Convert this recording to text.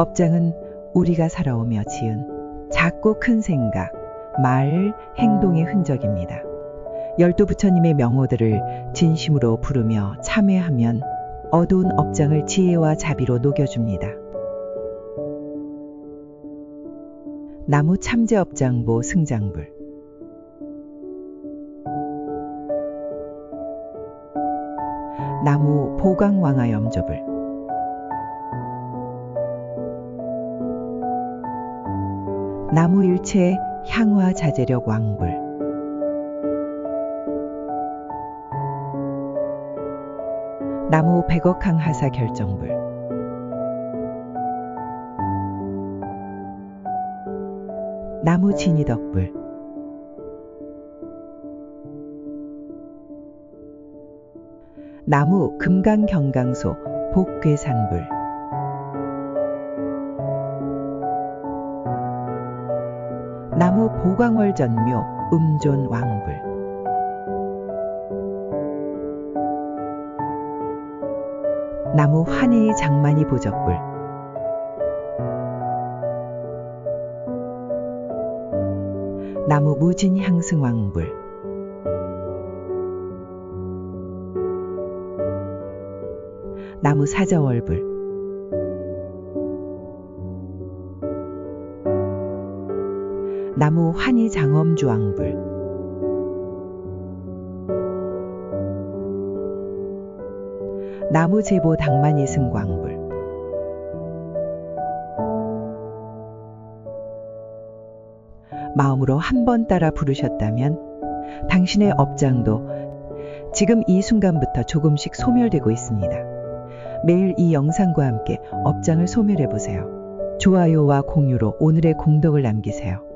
업장은 우리가 살아오며 지은 작고 큰 생각, 말, 행동의 흔적입니다. 열두 부처님의 명호들을 진심으로 부르며 참회하면 어두운 업장을 지혜와 자비로 녹여줍니다. 나무 참제업장보 승장불 나무 보강왕화 염조불 나무 일체 향화 자재력 왕불 나무 백억항 하사 결정불. 나무 진이덕불. 나무 금강경강소 복괴산불 나무 보광월 전묘 음존 왕불. 나무 환희 장만이 보적불. 나무 무진 향승 왕불. 나무 사자월불 나무 환희 장엄주왕불 나무 제보 당만이 승광불 마음으로 한 번 따라 부르셨다면 당신의 업장도 지금 이 순간부터 조금씩 소멸되고 있습니다. 매일 이 영상과 함께 업장을 소멸해 보세요. 좋아요와 공유로 오늘의 공덕을 남기세요.